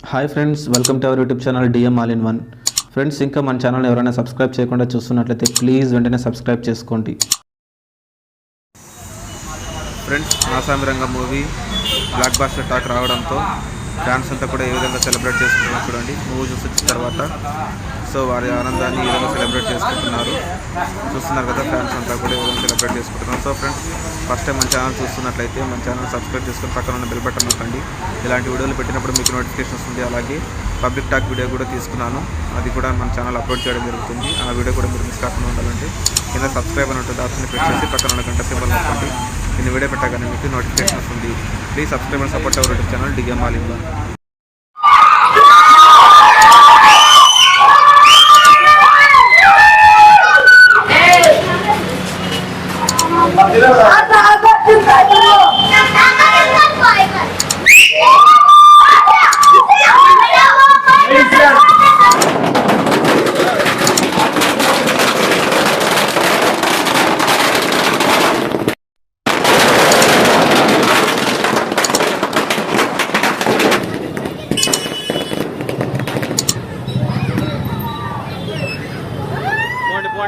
Hi friends welcome to our YouTube channel DM all in one friends ఇంకా మన channel ఎవరైనా subscribe చేయకుండా చూస్తున్నట్లయితే ప్లీజ్ వెంటనే సబ్స్క్రైబ్ చేసుకోండి. Friends Naa Saami Ranga movie block buster talk రావడంతో ఫ్యాన్స్ అంతా కూడా ఏ విధంగా సెలబ్రేట్ చేసుకుంటున్నారు చూడండి. మూవీ చూసి వచ్చిన తర్వాత సో వారి ఆనందాన్ని ఈ విధంగా సెలబ్రేట్ చేసుకుంటున్నారు చూస్తున్నారు కదా ఫ్యాన్స్ అంతా కూడా ఏ విధంగా సెలబ్రేట్ చేసుకుంటున్నారు. సో ఫ్రెండ్స్ ఫస్ట్ టైం మన ఛానల్ చూస్తున్నట్లయితే మన ఛానల్ సబ్స్క్రైబ్ చేసుకుని పక్కన ఉన్న బెల్ బటన్ నొక్కండి. ఇలాంటి వీడియోలు పెట్టినప్పుడు మీకు నోటిఫికేషన్ వస్తుంది అలాగే పబ్లిక్ టాక్ వీడియో కూడా తీసుకున్నాను. అది కూడా మన ఛానల్ అప్లోడ్ చేయడం జరుగుతుంది. ఆ వీడియో కూడా మీరు మిస్ కాకుండా ఉండాలంటే కింద సబ్స్క్రైబ్ అని ఉంటుంది ఆప్షన్ ప్రెస్ చేసి పక్కన ఉన్న గంట సింబల్ నొక్కండి. నేను వీడియో పెట్టగానే మీకు నోటిఫికేషన్ వస్తుంది. Please subscribe and support our channel డిగే ఆలిందా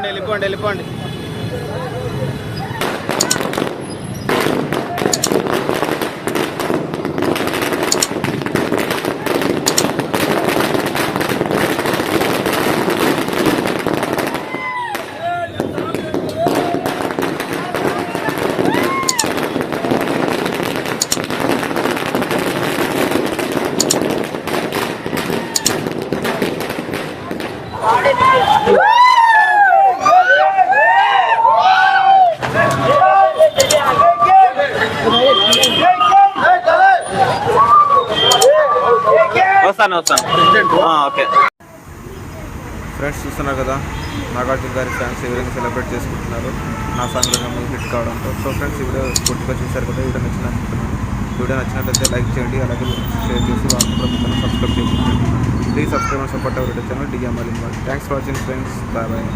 వెళ్ళిపోండి వెళ్ళిపోండి వెళ్ళిపోండి. వెళ్ళిపోండి వస్తాను వస్తాను. ఓకే. ఫ్రెండ్స్ చూస్తున్నారు కదా నాగార్జున గారి ఫ్యాన్స్ ఏ విధంగా సెలబ్రేట్ చేసుకుంటున్నారు. నా సంగ్రహం హిట్ కావడంతో. సో ఫ్రెండ్స్ ఈ వీడియో పూర్తిగా చూశారు కదా ఈ వీడియో నచ్చిన అనుకుంటున్నాను. ఈ వీడియో నచ్చినట్లయితే లైక్ చేయండి అలాగే షేర్ చేసి మొత్తం సబ్స్క్రైబ్ చేసుకోండి. Please subscribe and support our channel DM all in thanks for watching friends bye bye